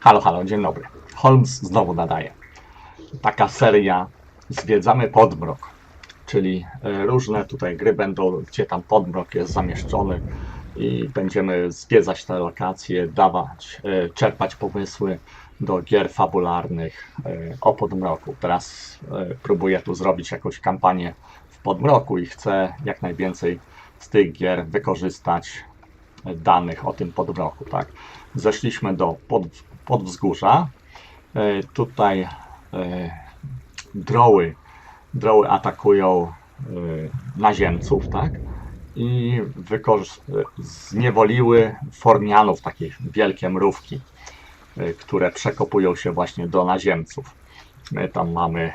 Halo, halo, dzień dobry. Holmes znowu nadaje. Taka seria Zwiedzamy Podmrok, czyli e, różne tutaj gry będą, gdzie tam Podmrok jest zamieszczony i będziemy zwiedzać te lokacje, dawać, e, czerpać pomysły do gier fabularnych e, o Podmroku. Teraz próbuję tu zrobić jakąś kampanię w Podmroku i chcę jak najwięcej z tych gier wykorzystać danych o tym podmroku, tak. Zeszliśmy do pod, podwzgórza. E, tutaj e, droły, droły atakują e, naziemców, tak. I zniewoliły formianów, takie wielkie mrówki, które przekopują się właśnie do naziemców. My tam mamy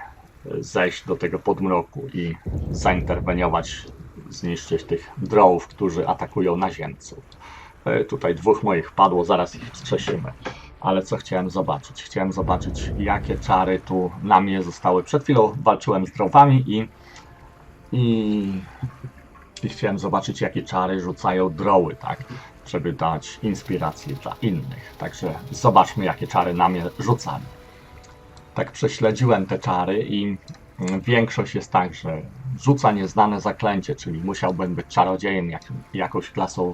zejść do tego podmroku i zainterweniować, zniszczyć tych drołów, którzy atakują naziemców. E, Tutaj dwóch moich padło, zaraz ich wskrzesimy. Ale co chciałem zobaczyć? Chciałem zobaczyć, jakie czary tu na mnie zostały. Przed chwilą walczyłem z drowami i, i, i chciałem zobaczyć, jakie czary rzucają droły, tak? Żeby dać inspirację dla innych. Także zobaczmy, jakie czary na mnie rzucali. Tak prześledziłem te czary i mm, większość jest tak, że rzuca nieznane zaklęcie, czyli musiałbym być czarodziejem, jak, jakąś klasą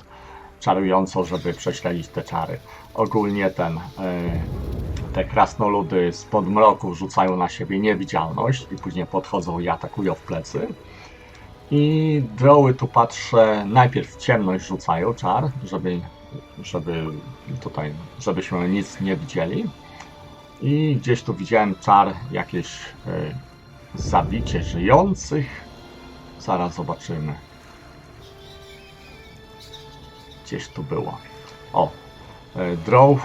czarującą, żeby prześledzić te czary. Ogólnie ten, e, te krasnoludy z podmroku rzucają na siebie niewidzialność i później podchodzą i atakują w plecy. I droły tu patrzę, najpierw w ciemność rzucają czar, żeby, żeby tutaj, żebyśmy nic nie widzieli. I gdzieś tu widziałem czar jakieś e, zabicie żyjących. Zaraz zobaczymy. Gdzieś tu było. O, e, Drow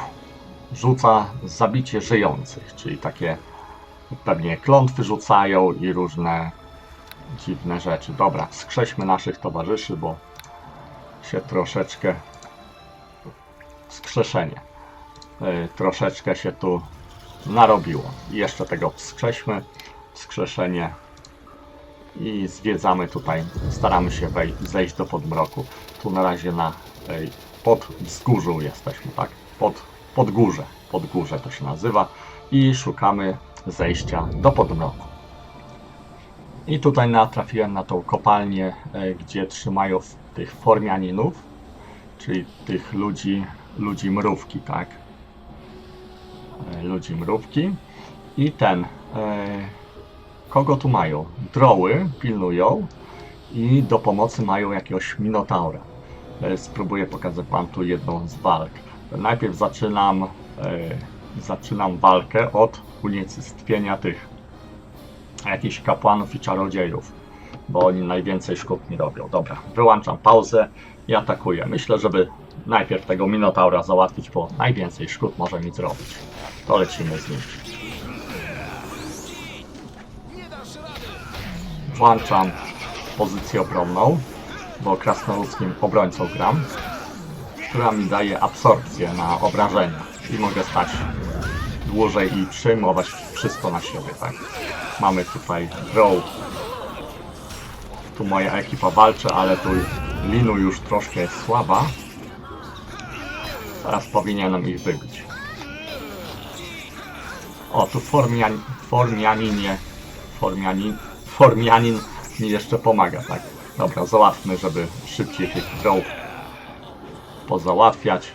rzuca zabicie żyjących, czyli takie pewnie klątwy rzucają i różne dziwne rzeczy. Dobra, skrześmy naszych towarzyszy, bo się troszeczkę skrzeszenie. E, Troszeczkę się tu narobiło. Jeszcze tego wskrześmy, wskrzeszenie i zwiedzamy tutaj, staramy się zejść do podmroku. Tu na razie na ej, pod wzgórzu jesteśmy, tak? Pod, pod górze, pod górze to się nazywa i szukamy zejścia do podmroku. I tutaj natrafiłem na tą kopalnię, e, gdzie trzymają tych formianinów, czyli tych ludzi, ludzi mrówki, tak? E, ludzi mrówki i ten e, kogo tu mają? Droły pilnują i do pomocy mają jakiegoś minotaura. E, spróbuję pokazać wam tu jedną z walk. Najpierw zaczynam e, zaczynam walkę od unicestwienia tych jakichś kapłanów i czarodziejów, bo oni najwięcej szkód mi robią. Dobra, wyłączam pauzę i atakuję. Myślę, żeby najpierw tego minotaura załatwić, bo najwięcej szkód może mi zrobić. To lecimy z nim. Włączam pozycję obronną, bo krasnoludzkim obrońcą gram, która mi daje absorpcję na obrażenia i mogę stać dłużej i przyjmować wszystko na siebie, tak? Mamy tutaj draw. Tu moja ekipa walczy, ale tu linu już troszkę jest słaba. Teraz powinienem ich wybić. O, tu formian, formianinie, formianin, formianin mi jeszcze pomaga, tak? Dobra, załatwmy, żeby szybciej tych droł pozałatwiać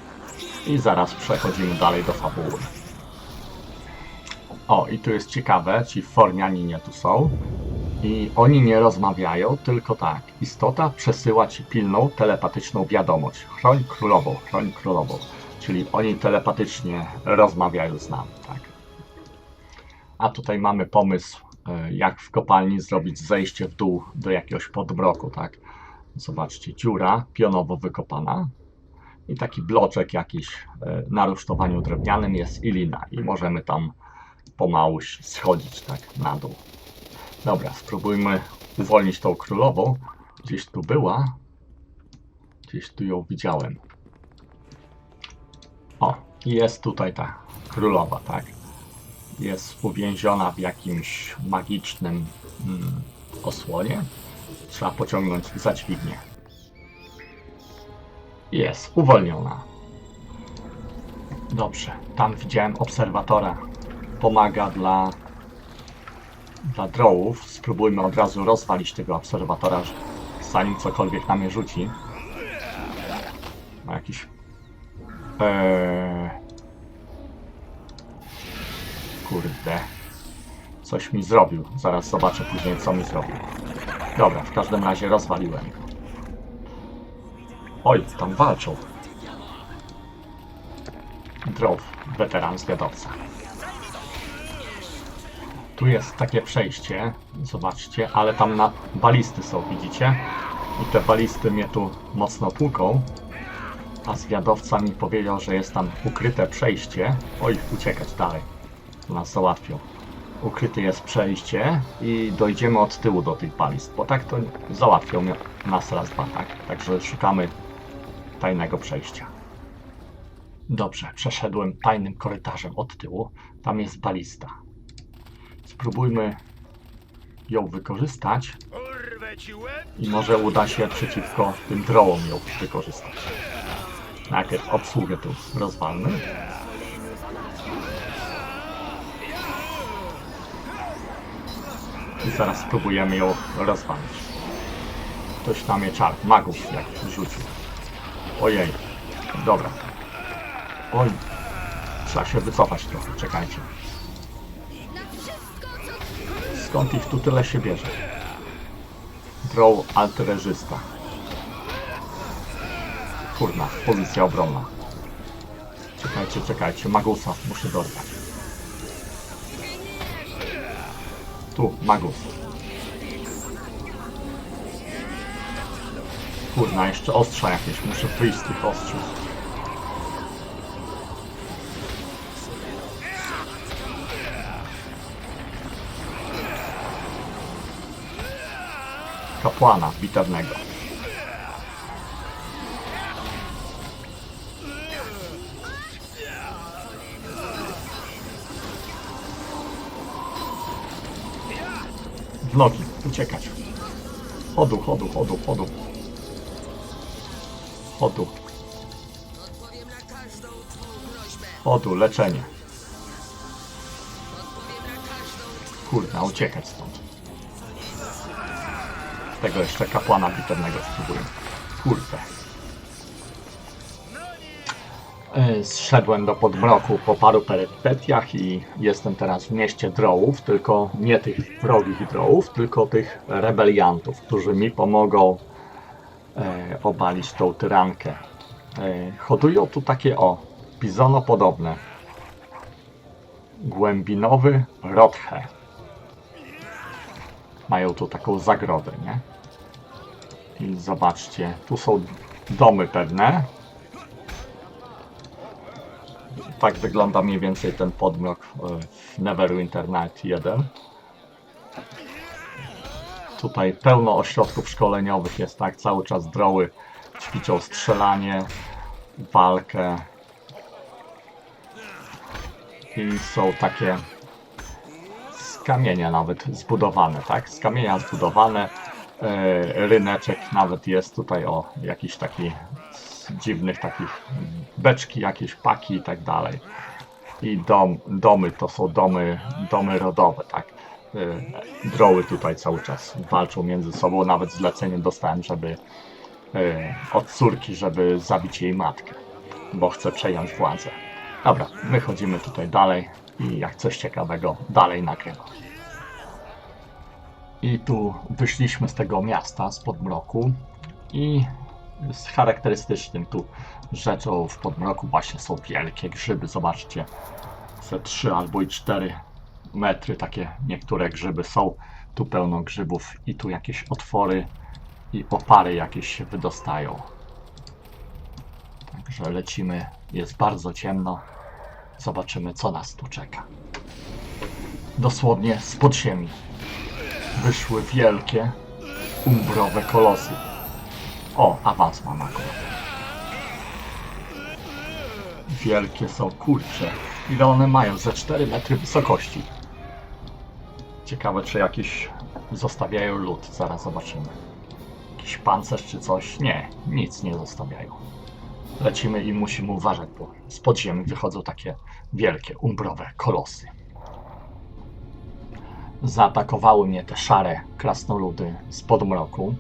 i zaraz przechodzimy dalej do fabuły. O, i tu jest ciekawe, ci formianinie tu są i oni nie rozmawiają, tylko tak, istota przesyła ci pilną, telepatyczną wiadomość. Chroń królową, chroń królową. Czyli oni telepatycznie rozmawiają z nami, tak. A tutaj mamy pomysł, jak w kopalni zrobić zejście w dół do jakiegoś podmroku, tak. Zobaczcie, dziura pionowo wykopana i taki bloczek jakiś e, na rusztowaniu drewnianym jest i lina i możemy tam pomału schodzić tak na dół. Dobra, spróbujmy uwolnić tą królową. Gdzieś tu była. Gdzieś tu ją widziałem. O, jest tutaj ta królowa, tak? Jest uwięziona w jakimś magicznym mm, osłonie. Trzeba pociągnąć za dźwignię. Jest uwolniona. Dobrze, tam widziałem obserwatora. Pomaga dla, dla drołów. Spróbujmy od razu rozwalić tego obserwatora, zanim cokolwiek na mnie rzuci. Ma jakiś... Eee... Kurde. Coś mi zrobił. Zaraz zobaczę później, co mi zrobił. Dobra, w każdym razie rozwaliłem go. Oj, tam walczą. Drow, weteran zwiadowca. Tu jest takie przejście, zobaczcie, ale tam na balisty są, widzicie? I te balisty mnie tu mocno tłuką. A zwiadowca mi powiedział, że jest tam ukryte przejście. Oj, uciekać dalej. Nas załatwią. Ukryte jest przejście i dojdziemy od tyłu do tych balist, bo tak to załatwią nas raz, dwa, tak? Także szukamy tajnego przejścia. Dobrze, przeszedłem tajnym korytarzem od tyłu. Tam jest balista. Spróbujmy ją wykorzystać i może uda się przeciwko tym drołom ją wykorzystać. Najpierw obsługę tu rozwalmy. I zaraz spróbujemy ją rozwalić. Ktoś tam je czar, magów jak rzucił. Ojej, dobra. Oj, trzeba się wycofać trochę, czekajcie. Skąd ich tu tyle się bierze? Draw altererzysta. Kurna, pozycja obronna. Czekajcie, czekajcie, Magusa muszę dorwać. Tu, Magus. Kurna, jeszcze ostrza jakieś, muszę wyjść z tych ostrzów. Kapłana bitewnego. W nogi, uciekać. Chodu, chodu, chodu, chodu. Chodu. Chodu, leczenie. Kurna, uciekać stąd. Tego jeszcze kapłana bitewnego spróbuję. Kurde. E, Zszedłem do podmroku po paru perypetiach i jestem teraz w mieście drołów, tylko nie tych wrogich drołów, tylko tych rebeliantów, którzy mi pomogą e, obalić tą tyrankę. E, hodują tu takie o, bizonopodobne. Głębinowy Rothe mają tu taką zagrodę, nie? I zobaczcie, tu są domy pewne. Tak wygląda mniej więcej ten podmrok e, w Neverwinter Night 1. Tutaj pełno ośrodków szkoleniowych jest, tak? Cały czas droły ćwiczą strzelanie, walkę. I są takie z kamienia nawet zbudowane, tak? Z kamienia zbudowane. E, ryneczek nawet jest tutaj o jakiś taki dziwnych takich beczki, jakieś paki i tak dalej. I dom, domy to są domy, domy rodowe, tak? E, droły tutaj cały czas walczą między sobą. Nawet zlecenie dostałem, żeby e, od córki, żeby zabić jej matkę, bo chce przejąć władzę. Dobra, wychodzimy tutaj dalej i jak coś ciekawego dalej nagrywam. I tu wyszliśmy z tego miasta, z podmroku i z charakterystycznym tu rzeczą w podmroku właśnie są wielkie grzyby. Zobaczcie, ze 3 albo i 4 metry takie niektóre grzyby są. Tu pełno grzybów i tu jakieś otwory i opary jakieś się wydostają. Także lecimy, jest bardzo ciemno. Zobaczymy, co nas tu czeka. Dosłownie z podziemi wyszły wielkie, umbrowe kolosy. O, awans mam akurat. Wielkie są, kurcze. Ile one mają? Ze 4 metry wysokości. Ciekawe, czy jakiś zostawiają lód. Zaraz zobaczymy. Jakiś pancerz czy coś? Nie, nic nie zostawiają. lecimy i musimy uważać, bo z podziemi wychodzą takie wielkie, umbrowe kolosy. Zaatakowały mnie te szare krasnoludy z podmroku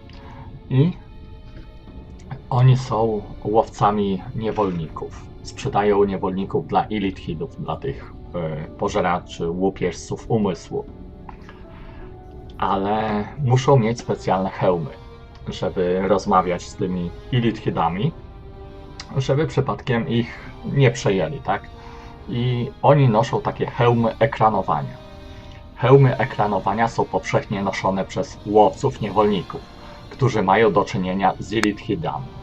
i oni są łowcami niewolników. Sprzedają niewolników dla elithidów, dla tych e, pożeraczy, łupieżców umysłu. Ale muszą mieć specjalne hełmy, żeby rozmawiać z tymi elithidami, żeby przypadkiem ich nie przejęli, tak? I oni noszą takie hełmy ekranowania. Hełmy ekranowania są powszechnie noszone przez łowców niewolników, którzy mają do czynienia z elithidami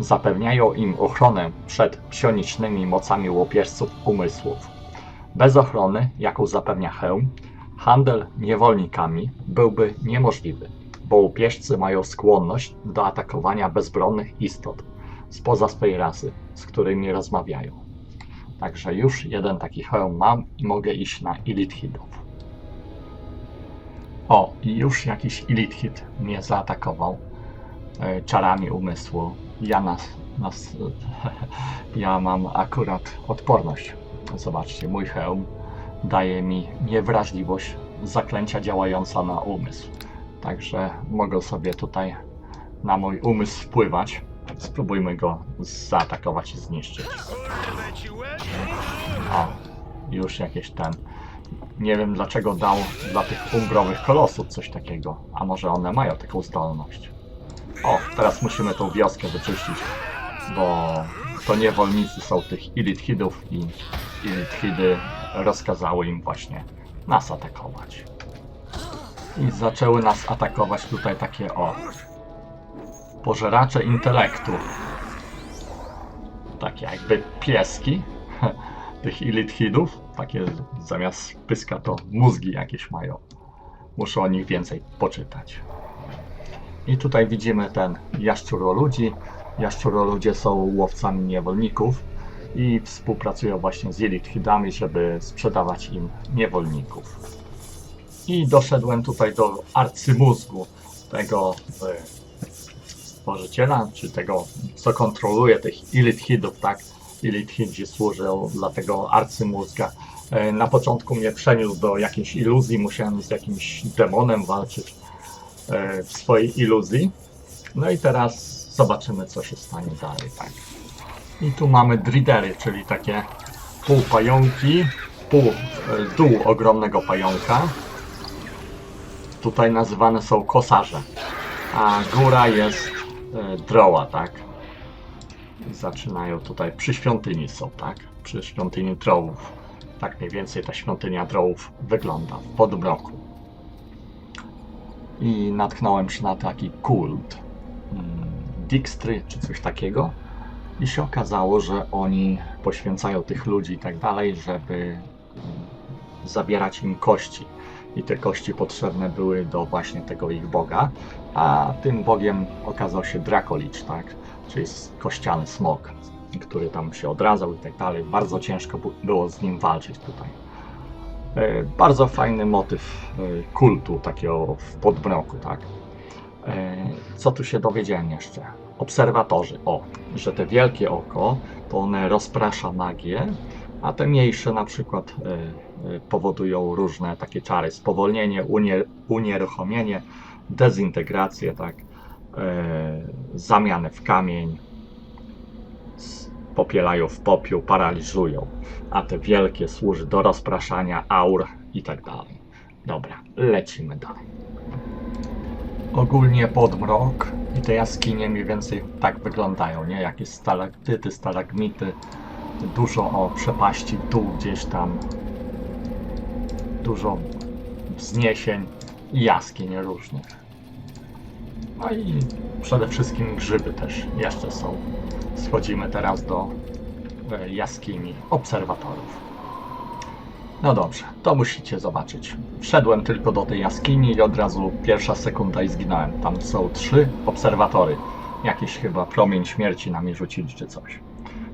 zapewniają im ochronę przed psionicznymi mocami łopieżców umysłów. Bez ochrony, jaką zapewnia hełm, handel niewolnikami byłby niemożliwy, bo łupieżcy mają skłonność do atakowania bezbronnych istot spoza swej rasy, z którymi rozmawiają. Także już jeden taki hełm mam i mogę iść na Ilithidów. O, już jakiś Ilithid mnie zaatakował e, czarami umysłu. Ja nas, nas ja mam akurat odporność. Zobaczcie, mój hełm daje mi niewrażliwość zaklęcia działająca na umysł. Także mogę sobie tutaj na mój umysł wpływać. Spróbujmy go zaatakować i zniszczyć. O, już jakieś ten. Nie wiem dlaczego dał dla tych umbrowych kolosów coś takiego. A może one mają taką zdolność. O, teraz musimy tą wioskę wyczyścić, bo to niewolnicy są tych Ilithidów i Ilithidy rozkazały im właśnie nas atakować. I zaczęły nas atakować tutaj takie o pożeracze intelektu. Takie jakby pieski tych Ilithidów. Takie zamiast pyska to mózgi jakieś mają. Muszę o nich więcej poczytać. I tutaj widzimy ten jaszczuroludzi. Jaszczuroludzie są łowcami niewolników i współpracują właśnie z Elithidami, żeby sprzedawać im niewolników. I doszedłem tutaj do arcymózgu tego e, stworzyciela, czy tego, co kontroluje tych Elithidów, tak? Elithidzi służą dla tego arcymózga. E, Na początku mnie przeniósł do jakiejś iluzji, musiałem z jakimś demonem walczyć w swojej iluzji. No i teraz zobaczymy, co się stanie dalej, tak. I tu mamy dridery, czyli takie pół pająki, pół e, dół ogromnego pająka. Tutaj nazywane są kosarze, a góra jest e, droła, tak. Zaczynają tutaj, przy świątyni są, tak, przy świątyni drołów. Tak mniej więcej ta świątynia drołów wygląda w podmroku. I natknąłem się na taki kult mm, Dijkstry czy coś takiego. I się okazało, że oni poświęcają tych ludzi i tak dalej, żeby mm, zabierać im kości. I te kości potrzebne były do właśnie tego ich boga. A tym bogiem okazał się Dracolich, tak? Czyli kościany smok, który tam się odradzał i tak dalej. Bardzo ciężko było z nim walczyć tutaj. E, Bardzo fajny motyw e, kultu takiego w podmroku, tak? E, Co tu się dowiedziałem jeszcze? Obserwatorzy. O, że te wielkie oko to one rozprasza magię, a te mniejsze na przykład powodują różne takie czary. Spowolnienie, unie, unieruchomienie, dezintegrację, tak? Zamianę w kamień, popielają w popiół, paraliżują, a te wielkie służy do rozpraszania aur i tak dalej. Dobra, lecimy dalej. Ogólnie podmrok i te jaskinie mniej więcej tak wyglądają, nie? Jakieś stalaktyty, stalagmity, dużo o przepaści w dół gdzieś tam, dużo wzniesień i jaskiń różnych. No i przede wszystkim grzyby też jeszcze są. Schodzimy teraz do e, jaskini obserwatorów. No dobrze, to musicie zobaczyć. Wszedłem tylko do tej jaskini i od razu pierwsza sekunda i zginąłem. Tam są trzy obserwatory. Jakiś chyba promień śmierci na mnie rzucili czy coś.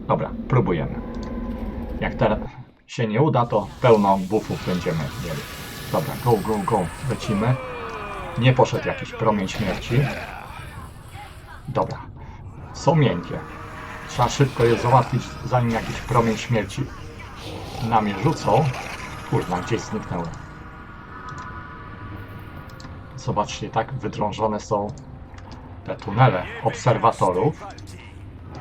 Dobra, próbujemy. Jak teraz się nie uda, to pełno buffów będziemy mieli. Dobra, go, go, go. Lecimy. Nie poszedł jakiś promień śmierci. Dobra. Są miękkie. Trzeba szybko je załatwić, zanim jakiś promień śmierci na mnie rzucą. Kurwa, gdzieś zniknęły. Zobaczcie, tak wydrążone są te tunele obserwatorów.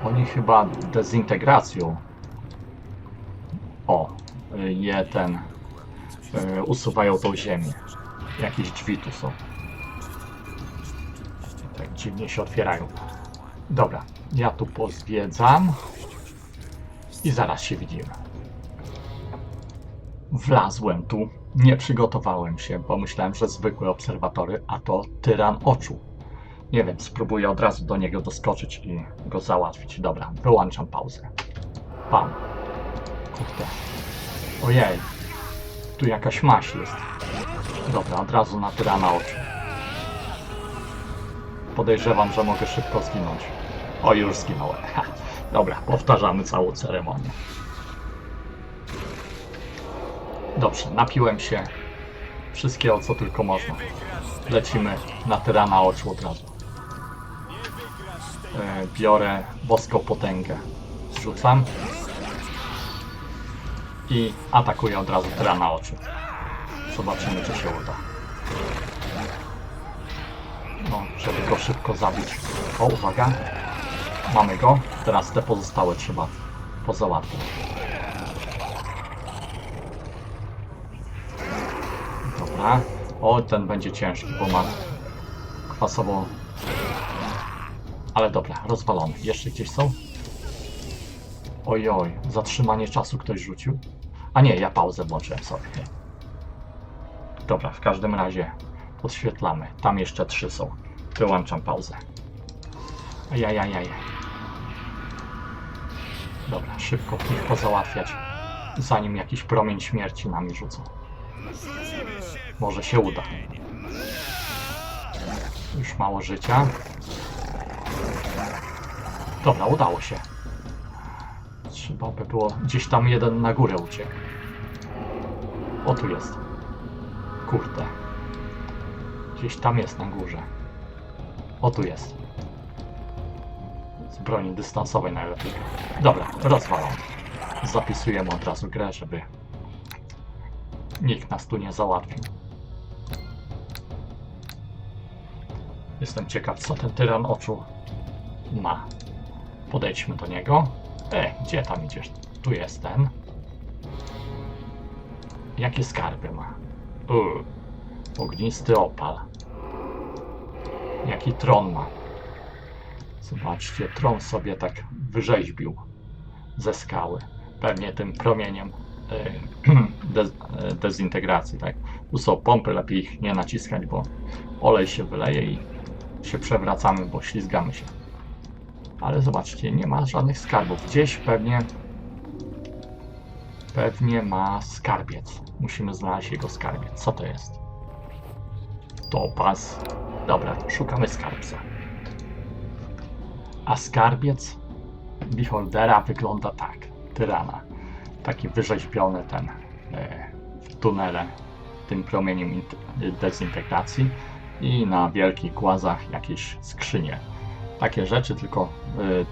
Oni chyba dezintegracją o, je ten y, usuwają tą ziemię. Jakieś drzwi tu są. Tak dziwnie się otwierają. Dobra, ja tu pozwiedzam i zaraz się widzimy. Wlazłem tu, nie przygotowałem się, bo myślałem, że zwykłe obserwatory, a to tyran oczu. Nie wiem, spróbuję od razu do niego doskoczyć i go załatwić. Dobra, wyłączam pauzę. Pam. Kurde. Ojej. Tu jakaś maś jest. Dobra, od razu na tyrana oczu. Podejrzewam, że mogę szybko zginąć. O, już zginąłem. Dobra, powtarzamy całą ceremonię. Dobrze, napiłem się wszystkiego, co tylko można. Lecimy na tyrana oczu od razu. E, biorę boską potęgę. Rzucam. I atakuję od razu tyrana oczu. Zobaczymy, czy się uda. Go szybko zabić. O, uwaga. Mamy go. Teraz te pozostałe trzeba pozałatwić. Dobra. O, ten będzie ciężki, bo ma kwasową... Ale dobra, rozwalony. Jeszcze gdzieś są? Ojoj, zatrzymanie czasu ktoś rzucił? A nie, ja pauzę włączyłem sobie. Dobra, w każdym razie podświetlamy. Tam jeszcze trzy są. Wyłączam pauzę. Ajajajaj. Dobra, szybko ich pozałatwiać, zanim jakiś promień śmierci nami rzucą. Może się uda. Już mało życia. Dobra, udało się. Trzeba by było... Gdzieś tam jeden na górę uciekł. O, tu jest. Kurde. Gdzieś tam jest na górze. O, tu jest. Z broni dystansowej najlepiej. Dobra, rozwalam. Zapisujemy od razu grę, żeby nikt nas tu nie załatwił. Jestem ciekaw, co ten tyran oczu ma. Podejdźmy do niego. E, gdzie tam idziesz? Tu jest ten. Jakie skarby ma? Uuu, ognisty opal. Jaki tron ma? Zobaczcie, tron sobie tak wyrzeźbił ze skały. Pewnie tym promieniem e, dez, e, dezintegracji, tak? Tu są pompy, lepiej ich nie naciskać, bo olej się wyleje i się przewracamy, bo ślizgamy się. Ale zobaczcie, nie ma żadnych skarbów. Gdzieś pewnie pewnie ma skarbiec. Musimy znaleźć jego skarbiec. Co to jest? Topaz. Dobra, to szukamy skarbca. A skarbiec Beholdera wygląda tak. Tyrana. Taki wyrzeźbiony ten e, w tunele tym promieniem int- dezintegracji i na wielkich głazach jakieś skrzynie. Takie rzeczy, tylko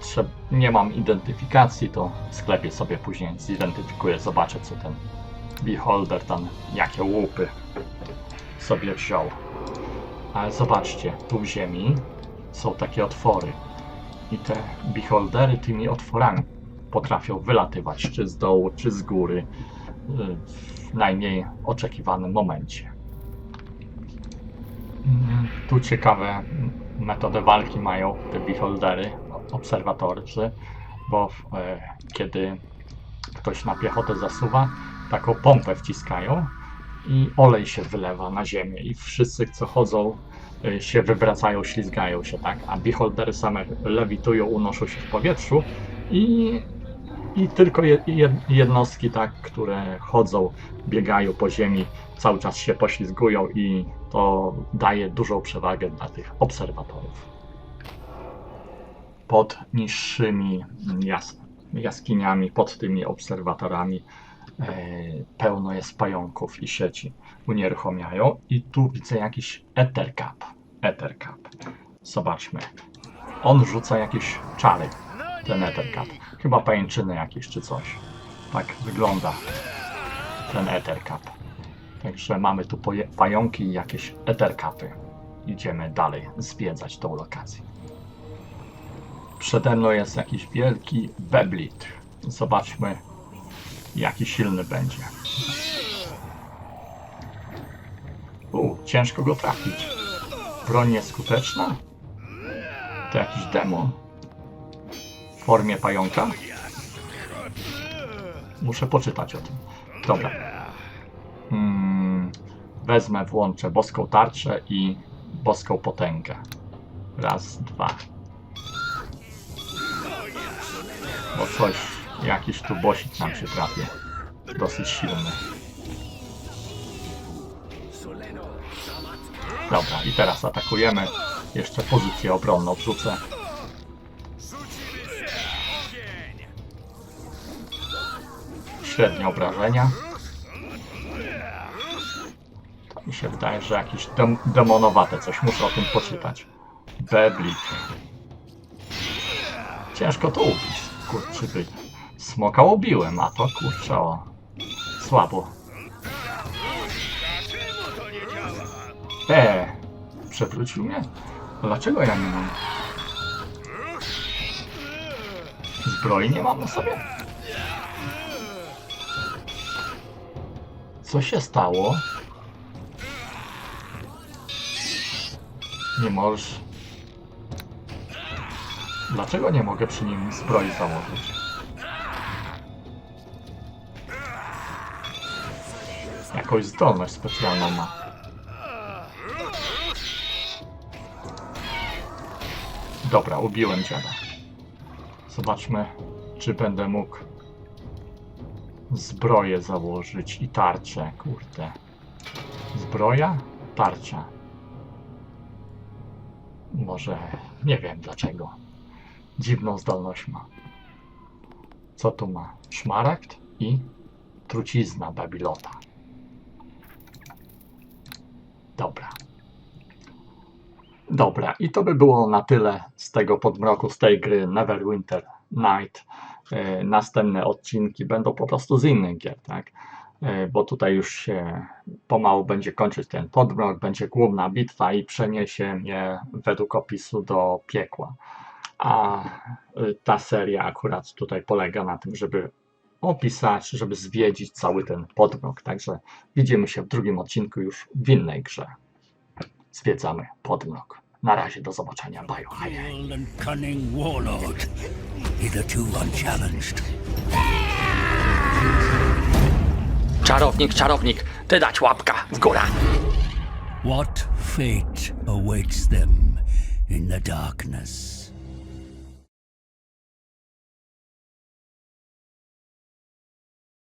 trzeb- nie mam identyfikacji, to w sklepie sobie później zidentyfikuję, zobaczę co ten beholder tam, jakie łupy sobie wziął. Ale zobaczcie, tu w ziemi są takie otwory i te beholdery tymi otworami potrafią wylatywać, czy z dołu, czy z góry, y, w najmniej oczekiwanym momencie. Mm, Tu ciekawe metody walki mają te beholdery, obserwatorzy, bo e, kiedy ktoś na piechotę zasuwa, taką pompę wciskają i olej się wylewa na ziemię i wszyscy co chodzą e, się wywracają, ślizgają się, tak? A beholdery same lewitują, unoszą się w powietrzu i, i tylko je, jed- jednostki, tak, które chodzą, biegają po ziemi, cały czas się poślizgują i to daje dużą przewagę dla tych obserwatorów. Pod niższymi jas jaskiniami, pod tymi obserwatorami pełno jest pająków i sieci unieruchamiają i tu widzę jakiś ethercap. Ethercap. Zobaczmy. On rzuca jakieś czary. ten Ethercat. Chyba pajęczyny jakieś czy coś. Tak wygląda ten Ethercat. Także mamy tu pająki i jakieś Ethercapy. Idziemy dalej zwiedzać tą lokację. Przede mną jest jakiś wielki Beblit. Zobaczmy, jaki silny będzie. U, ciężko go trafić. Broń nieskuteczna? To jakiś demon. W formie pająka? Muszę poczytać o tym. Dobra. Hmm, wezmę, włączę boską tarczę i boską potęgę. Raz, dwa. Bo coś, jakiś tu bosik nam się trafi. Dosyć silny. Dobra, i teraz atakujemy. Jeszcze pozycję obronną wrzucę. Średnie obrażenia. Mi się wydaje, że jakieś dem demonowate coś. Muszę o tym poczytać. Beblik. Ciężko to ubić. Kurczyby. Smoka ubiłem, a to kurczę o. Słabo. E, przewrócił mnie? Dlaczego ja nie mam? Zbroi nie mam na sobie? Co się stało? Nie możesz. Dlaczego nie mogę przy nim zbroi założyć? Jakąś zdolność specjalną ma. Dobra, ubiłem dziada. Zobaczmy, czy będę mógł zbroję założyć i tarczę, kurde. Zbroja? Tarcza. Może, nie wiem dlaczego. Dziwną zdolność ma. Co tu ma? Szmaragd i trucizna Babilota. Dobra. Dobra, i to by było na tyle z tego podmroku, z tej gry Neverwinter Night. E, Następne odcinki będą po prostu z innych gier, tak? E, Bo tutaj już się pomału będzie kończyć ten podmrok, będzie główna bitwa i przeniesie mnie według opisu do piekła. A y, ta seria akurat tutaj polega na tym, żeby opisać, żeby zwiedzić cały ten podmrok. Także widzimy się w drugim odcinku już w innej grze. Zwiedzamy podmrok. Na razie, do zobaczenia. Bye. Czarownik, czarownik, ty dać łapka w górę. What fate awaits them in the darkness?